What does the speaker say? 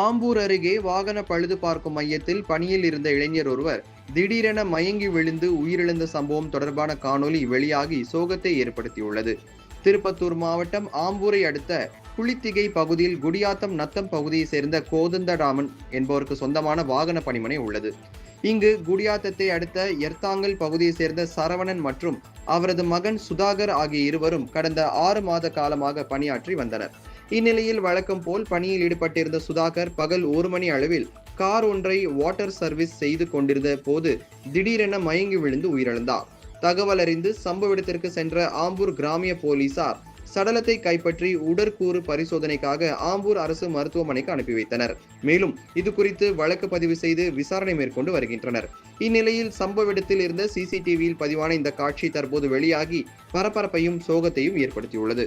ஆம்பூர் அருகே வாகன பழுது பார்க்கும் மையத்தில் பணியில் இருந்த இளைஞர் ஒருவர் திடீரென மயங்கி விழுந்து உயிரிழந்த சம்பவம் தொடர்பான காணொலி வெளியாகி சோகத்தை ஏற்படுத்தியுள்ளது. திருப்பத்தூர் மாவட்டம் ஆம்பூரை அடுத்த புளித்திகை பகுதியில் குடியாத்தம் நத்தம் பகுதியை சேர்ந்த கோதண்டராமன் என்பவருக்கு சொந்தமான வாகன பணிமனை உள்ளது. இங்கு குடியாத்தத்தை அடுத்த எர்த்தாங்கல் பகுதியை சேர்ந்த சரவணன் மற்றும் அவரது மகன் சுதாகர் ஆகிய இருவரும் கடந்த ஆறு மாத காலமாக பணியாற்றி வந்தனர். இந்நிலையில் வழக்கம் போல் பணியில் ஈடுபட்டிருந்த சுதாகர் பகல் ஒரு மணி அளவில் கார் ஒன்றை வாட்டர் சர்வீஸ் செய்து கொண்டிருந்த போது திடீரென மயங்கி விழுந்து உயிரிழந்தார். தகவல் அறிந்து சம்பவ இடத்திற்கு சென்ற ஆம்பூர் கிராமிய போலீசார் சடலத்தை கைப்பற்றி உடற்கூறு பரிசோதனைக்காக ஆம்பூர் அரசு மருத்துவமனைக்கு அனுப்பி வைத்தனர். மேலும் இது குறித்து வழக்கு பதிவு செய்து விசாரணை மேற்கொண்டு வருகின்றனர். இந்நிலையில் சம்பவ இடத்தில் இருந்த சிசிடிவியில் பதிவான இந்த காட்சி தற்போது வெளியாகி பரபரப்பையும் சோகத்தையும் ஏற்படுத்தியுள்ளது.